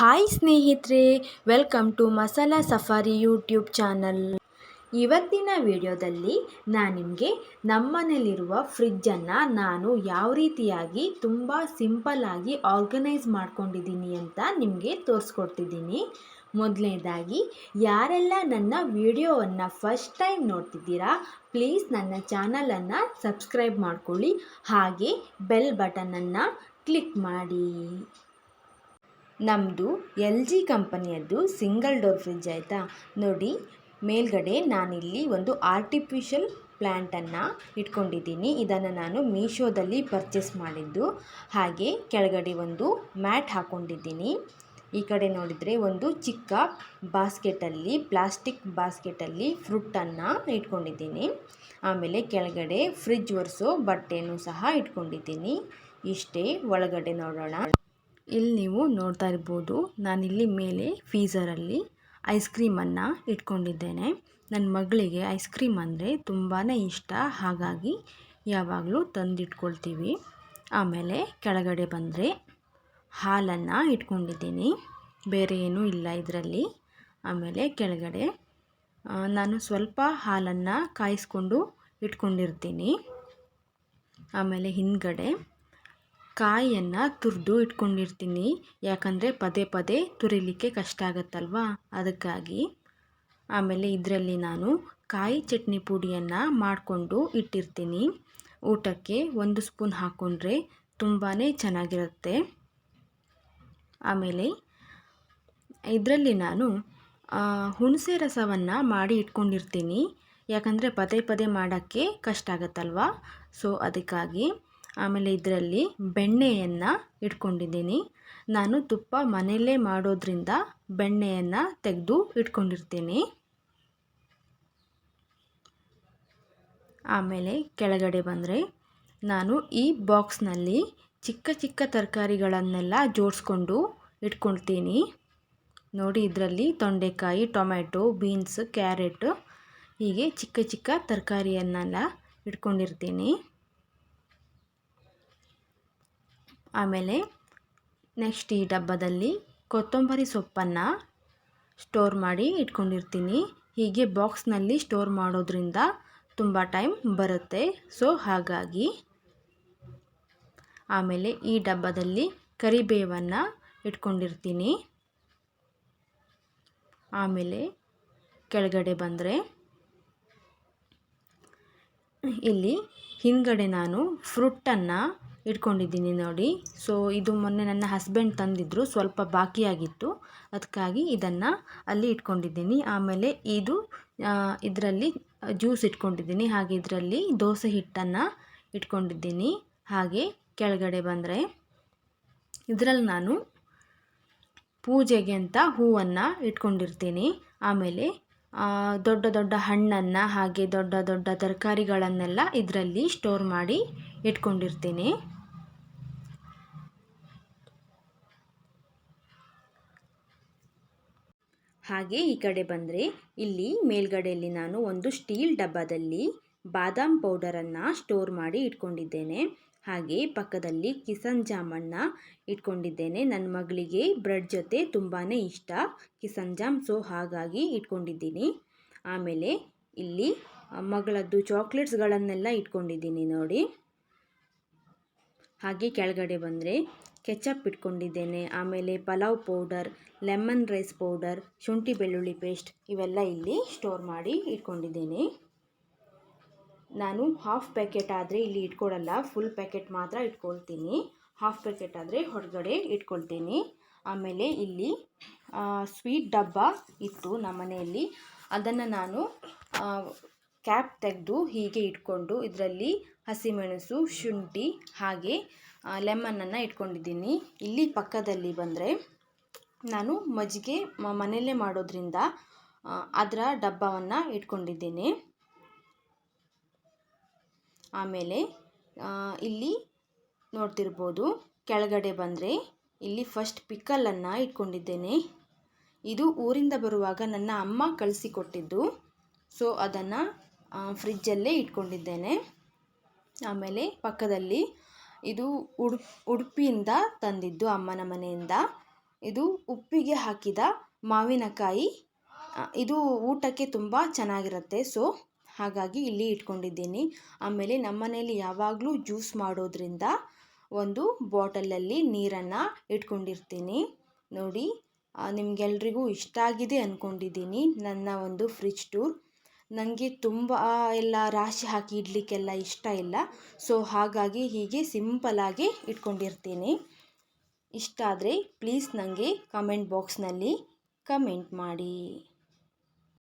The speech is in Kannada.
ಹಾಯ್ ಸ್ನೇಹಿತರೆ welcome to Masala Safari YouTube channel ಇವತ್ತಿನ ವಿಡಿಯೋದಲ್ಲಿ ನಾನು ನಿಮಗೆ ನಮ್ಮನೇಲಿರುವ ಫ್ರಿಜ್ಜನ್ನು ನಾನು ಯಾವ ರೀತಿಯಾಗಿ ತುಂಬ ಸಿಂಪಲ್ಲಾಗಿ ಆರ್ಗನೈಸ್ ಮಾಡ್ಕೊಂಡಿದ್ದೀನಿ ಅಂತ ನಿಮಗೆ ತೋರಿಸ್ಕೊಡ್ತಿದ್ದೀನಿ. ಮೊದಲನೇದಾಗಿ, ಯಾರೆಲ್ಲ ನನ್ನ ವಿಡಿಯೋವನ್ನು ಫಸ್ಟ್ ಟೈಮ್ ನೋಡ್ತಿದ್ದೀರಾ ಪ್ಲೀಸ್ ನನ್ನ ಚಾನಲನ್ನು ಸಬ್ಸ್ಕ್ರೈಬ್ ಮಾಡ್ಕೊಳ್ಳಿ. ಹಾಗೆ ಬೆಲ್ ಬಟನನ್ನು ಕ್ಲಿಕ್ ಮಾಡಿ. ನಮ್ಮದು ಎಲ್ ಜಿ ಕಂಪನಿಯದ್ದು ಸಿಂಗಲ್ ಡೋರ್ ಫ್ರಿಜ್ ಆಯಿತಾ? ನೋಡಿ, ಮೇಲ್ಗಡೆ ನಾನಿಲ್ಲಿ ಒಂದು ಆರ್ಟಿಫಿಷಿಯಲ್ ಪ್ಲ್ಯಾಂಟನ್ನು ಇಟ್ಕೊಂಡಿದ್ದೀನಿ. ಇದನ್ನು ನಾನು ಮೀಶೋದಲ್ಲಿ ಪರ್ಚೇಸ್ ಮಾಡಿದ್ದು. ಹಾಗೆ ಕೆಳಗಡೆ ಒಂದು ಮ್ಯಾಟ್ ಹಾಕ್ಕೊಂಡಿದ್ದೀನಿ ಈ ಕಡೆ ನೋಡಿದರೆ ಒಂದು ಚಿಕ್ಕ ಬಾಸ್ಕೆಟಲ್ಲಿ, ಪ್ಲಾಸ್ಟಿಕ್ ಬಾಸ್ಕೆಟಲ್ಲಿ ಫ್ರೂಟನ್ನು ಇಟ್ಕೊಂಡಿದ್ದೀನಿ. ಆಮೇಲೆ ಕೆಳಗಡೆ ಫ್ರಿಜ್ ಒರೆಸೋ ಬಟ್ಟೆನೂ ಸಹ ಇಟ್ಕೊಂಡಿದ್ದೀನಿ. ಇಷ್ಟೇ, ಒಳಗಡೆ ನೋಡೋಣ. ಇಲ್ಲಿ ನೀವು ನೋಡ್ತಾ ಇರ್ಬೋದು ನಾನಿಲ್ಲಿ ಮೇಲೆ ಫೀಸರಲ್ಲಿ ಐಸ್ ಕ್ರೀಮನ್ನು ಇಟ್ಕೊಂಡಿದ್ದೇನೆ. ನನ್ನ ಮಗಳಿಗೆ ಐಸ್ ಕ್ರೀಮ್ ಅಂದರೆ ತುಂಬಾ ಇಷ್ಟ, ಹಾಗಾಗಿ ಯಾವಾಗಲೂ ತಂದಿಟ್ಕೊಳ್ತೀವಿ. ಆಮೇಲೆ ಕೆಳಗಡೆ ಬಂದರೆ ಹಾಲನ್ನು ಇಟ್ಕೊಂಡಿದ್ದೀನಿ. ಬೇರೆ ಏನೂ ಇಲ್ಲ ಇದರಲ್ಲಿ. ಆಮೇಲೆ ಕೆಳಗಡೆ ನಾನು ಸ್ವಲ್ಪ ಹಾಲನ್ನು ಕಾಯಿಸ್ಕೊಂಡು ಇಟ್ಕೊಂಡಿರ್ತೀನಿ. ಆಮೇಲೆ ಹಿಂದ್ಗಡೆ ಕಾಯಿಯನ್ನು ತುರಿದು ಇಟ್ಕೊಂಡಿರ್ತೀನಿ. ಯಾಕಂದರೆ ಪದೇ ಪದೇ ತುರಿಲಿಕ್ಕೆ ಕಷ್ಟ ಆಗುತ್ತಲ್ವಾ? ಅದಕ್ಕಾಗಿ ಆಮೇಲೆ ಇದರಲ್ಲಿ ನಾನು ಕಾಯಿ ಚಟ್ನಿ ಪುಡಿಯನ್ನು ಮಾಡಿಕೊಂಡು ಇಟ್ಟಿರ್ತೀನಿ. ಊಟಕ್ಕೆ ಒಂದು ಸ್ಪೂನ್ ಹಾಕ್ಕೊಂಡ್ರೆ ತುಂಬಾ ಚೆನ್ನಾಗಿರುತ್ತೆ. ಆಮೇಲೆ ಇದರಲ್ಲಿ ನಾನು ಹುಣಸೆ ರಸವನ್ನು ಮಾಡಿ ಇಟ್ಕೊಂಡಿರ್ತೀನಿ. ಯಾಕಂದರೆ ಪದೇ ಪದೇ ಮಾಡೋಕ್ಕೆ ಕಷ್ಟ ಆಗುತ್ತಲ್ವಾ? ಸೊ, ಅದಕ್ಕಾಗಿ ಆಮೇಲೆ ಇದರಲ್ಲಿ ಬೆಣ್ಣೆಯನ್ನು ಇಟ್ಕೊಂಡಿದ್ದೀನಿ. ನಾನು ತುಪ್ಪ ಮನೆಯಲ್ಲೇ ಮಾಡೋದ್ರಿಂದ ಬೆಣ್ಣೆಯನ್ನು ತೆಗೆದು ಇಟ್ಕೊಂಡಿರ್ತೀನಿ. ಆಮೇಲೆ ಕೆಳಗಡೆ ಬಂದರೆ ನಾನು ಈ ಬಾಕ್ಸ್ನಲ್ಲಿ ಚಿಕ್ಕ ಚಿಕ್ಕ ತರಕಾರಿಗಳನ್ನೆಲ್ಲ ಜೋಡಿಸ್ಕೊಂಡು ಇಟ್ಕೊಳ್ತೀನಿ. ನೋಡಿ ಇದರಲ್ಲಿ ತೊಂಡೆಕಾಯಿ ಟೊಮೆಟೊ ಬೀನ್ಸ್, ಕ್ಯಾರೆಟ್ ಹೀಗೆ ಚಿಕ್ಕ ಚಿಕ್ಕ ತರಕಾರಿಯನ್ನೆಲ್ಲ ಇಟ್ಕೊಂಡಿರ್ತೀನಿ. ಆಮೇಲೆ ನೆಕ್ಸ್ಟ್ ಈ ಡಬ್ಬದಲ್ಲಿ ಕೊತ್ತಂಬರಿ ಸೊಪ್ಪನ್ನು ಸ್ಟೋರ್ ಮಾಡಿ ಇಟ್ಕೊಂಡಿರ್ತೀನಿ. ಹೀಗೆ ಬಾಕ್ಸ್ನಲ್ಲಿ ಸ್ಟೋರ್ ಮಾಡೋದ್ರಿಂದ ತುಂಬ ಟೈಮ್ ಬರುತ್ತೆ. ಸೊ, ಹಾಗಾಗಿ ಆಮೇಲೆ ಈ ಡಬ್ಬದಲ್ಲಿ ಕರಿಬೇವನ್ನು ಇಟ್ಕೊಂಡಿರ್ತೀನಿ. ಆಮೇಲೆ ಕೆಳಗಡೆ ಬಂದರೆ ಇಲ್ಲಿ ಹಿಂದ್ಗಡೆ ನಾನು ಫ್ರೂಟನ್ನು ಇಟ್ಕೊಂಡಿದ್ದೀನಿ ನೋಡಿ. ಸೊ ಇದು ಮೊನ್ನೆ ನನ್ನ ಹಸ್ಬೆಂಡ್ ತಂದಿದ್ದರು ಸ್ವಲ್ಪ ಬಾಕಿಯಾಗಿತ್ತು. ಅದಕ್ಕಾಗಿ ಇದನ್ನು ಅಲ್ಲಿ ಇಟ್ಕೊಂಡಿದ್ದೀನಿ. ಆಮೇಲೆ ಇದು ಇದರಲ್ಲಿ ಜ್ಯೂಸ್ ಇಟ್ಕೊಂಡಿದ್ದೀನಿ. ಹಾಗೆ ಇದರಲ್ಲಿ ದೋಸೆ ಹಿಟ್ಟನ್ನು ಇಟ್ಕೊಂಡಿದ್ದೀನಿ. ಹಾಗೆ ಕೆಳಗಡೆ ಬಂದರೆ ಇದರಲ್ಲಿ ನಾನು ಪೂಜೆಗೆ ಅಂತ ಹೂವನ್ನು ಇಟ್ಕೊಂಡಿರ್ತೀನಿ. ಆಮೇಲೆ ದೊಡ್ಡ ದೊಡ್ಡ ಹಣ್ಣನ್ನು ಹಾಗೆ ದೊಡ್ಡ ದೊಡ್ಡ ತರಕಾರಿಗಳನ್ನೆಲ್ಲ ಇದರಲ್ಲಿ ಸ್ಟೋರ್ ಮಾಡಿ ಇಟ್ಕೊಂಡಿರ್ತೀನಿ. ಹಾಗೆ ಈ ಕಡೆ ಬಂದರೆ ಇಲ್ಲಿ ಮೇಲ್ಗಡೆಯಲ್ಲಿ ನಾನು ಒಂದು ಸ್ಟೀಲ್ ಡಬ್ಬದಲ್ಲಿ ಬಾದಾಮ್ ಪೌಡರನ್ನು ಸ್ಟೋರ್ ಮಾಡಿ ಇಟ್ಕೊಂಡಿದ್ದೇನೆ. ಹಾಗೆ ಪಕ್ಕದಲ್ಲಿ ಕಿಸನ್ ಜಾಮಣ್ಣ ಇಟ್ಕೊಂಡಿದ್ದೇನೆ. ನನ್ನ ಮಗಳಿಗೆ ಬ್ರೆಡ್ ಜೊತೆ ತುಂಬಾ ಇಷ್ಟ. ಕಿಸನ್ ಜಾಮ್, ಸೊ ಹಾಗಾಗಿ ಇಟ್ಕೊಂಡಿದ್ದೀನಿ. ಆಮೇಲೆ ಇಲ್ಲಿ ಮಗಳದ್ದು ಚಾಕ್ಲೇಟ್ಸ್ಗಳನ್ನೆಲ್ಲ ಇಟ್ಕೊಂಡಿದ್ದೀನಿ ನೋಡಿ. ಹಾಗೆ ಕೆಳಗಡೆ ಬಂದರೆ ಕೆಚಪ್ ಇಟ್ಕೊಂಡಿದ್ದೇನೆ. ಆಮೇಲೆ pulao powder, lemon rice powder, ಶುಂಠಿ ಬೆಳ್ಳುಳ್ಳಿ ಪೇಸ್ಟ್ ಇವೆಲ್ಲ ಇಲ್ಲಿ ಸ್ಟೋರ್ ಮಾಡಿ ಇಟ್ಕೊಂಡಿದ್ದೇನೆ. ನಾನು ಹಾಫ್ ಪ್ಯಾಕೆಟ್ ಆದರೆ ಇಲ್ಲಿ ಇಟ್ಕೊಡಲ್ಲ ಫುಲ್ ಪ್ಯಾಕೆಟ್ ಮಾತ್ರ ಇಟ್ಕೊಳ್ತೀನಿ. ಹಾಫ್ ಪ್ಯಾಕೆಟ್ ಆದರೆ ಹೊರಗಡೆ ಇಟ್ಕೊಳ್ತೀನಿ. ಆಮೇಲೆ ಇಲ್ಲಿ ಸ್ವೀಟ್ ಡಬ್ಬ ಇತ್ತು ನಮ್ಮ ಮನೆಯಲ್ಲಿ ಅದನ್ನು ನಾನು ಕ್ಯಾಪ್ ತೆಗೆದು ಹೀಗೆ ಇಟ್ಕೊಂಡು ಇದರಲ್ಲಿ ಹಸಿಮೆಣಸು, ಶುಂಠಿ ಹಾಗೆ ಲೆಮನನ್ನು ಇಟ್ಕೊಂಡಿದ್ದೀನಿ. ಇಲ್ಲಿ ಪಕ್ಕದಲ್ಲಿ ಬಂದರೆ ನಾನು ಮಜ್ಜಿಗೆ ಮನೆಯಲ್ಲೇ ಮಾಡೋದ್ರಿಂದ ಅದರ ಡಬ್ಬವನ್ನು ಇಟ್ಕೊಂಡಿದ್ದೀನಿ. ಆಮೇಲೆ ಇಲ್ಲಿ ನೋಡ್ತಿರ್ಬೋದು, ಕೆಳಗಡೆ ಬಂದರೆ ಇಲ್ಲಿ ಫಸ್ಟ್ ಪಿಕ್ಕಲನ್ನು ಇಟ್ಕೊಂಡಿದ್ದೇನೆ. ಇದು ಊರಿಂದ ಬರುವಾಗ ನನ್ನ ಅಮ್ಮ ಕಳಿಸಿಕೊಟ್ಟಿದ್ದು. ಸೊ ಅದನ್ನು ಫ್ರಿಜ್ಜಲ್ಲೇ ಇಟ್ಕೊಂಡಿದ್ದೇನೆ. ಆಮೇಲೆ ಪಕ್ಕದಲ್ಲಿ ಇದು ಉಡುಪ್ ಉಡುಪಿಯಿಂದ ತಂದಿದ್ದು ಅಮ್ಮನ ಮನೆಯಿಂದ. ಇದು ಉಪ್ಪಿಗೆ ಹಾಕಿದ ಮಾವಿನಕಾಯಿ. ಇದು ಊಟಕ್ಕೆ ತುಂಬ ಚೆನ್ನಾಗಿರುತ್ತೆ. ಸೊ ಹಾಗಾಗಿ ಇಲ್ಲಿ ಇಟ್ಕೊಂಡಿದ್ದೀನಿ. ಆಮೇಲೆ ನಮ್ಮನೇಲಿ ಯಾವಾಗಲೂ ಜ್ಯೂಸ್ ಮಾಡೋದ್ರಿಂದ ಒಂದು ಬಾಟಲಲ್ಲಿ ನೀರನ್ನು ಇಟ್ಕೊಂಡಿರ್ತೀನಿ. ನೋಡಿ ನಿಮಗೆಲ್ರಿಗೂ ಇಷ್ಟ ಆಗಿದೆ ಅಂದ್ಕೊಂಡಿದ್ದೀನಿ ನನ್ನ ಒಂದು ಫ್ರಿಜ್ ಟೂರ್. ನನಗೆ ತುಂಬ ಎಲ್ಲ ರಾಶಿ ಹಾಕಿ ಇಡಲಿಕ್ಕೆಲ್ಲ ಇಷ್ಟ ಇಲ್ಲ. ಸೊ, ಹಾಗಾಗಿ ಹೀಗೆ ಸಿಂಪಲಾಗಿ ಇಟ್ಕೊಂಡಿರ್ತೀನಿ. ಇಷ್ಟ ಆದರೆ ಪ್ಲೀಸ್ ನನಗೆ ಕಮೆಂಟ್ ಬಾಕ್ಸ್ನಲ್ಲಿ ಕಮೆಂಟ್ ಮಾಡಿ.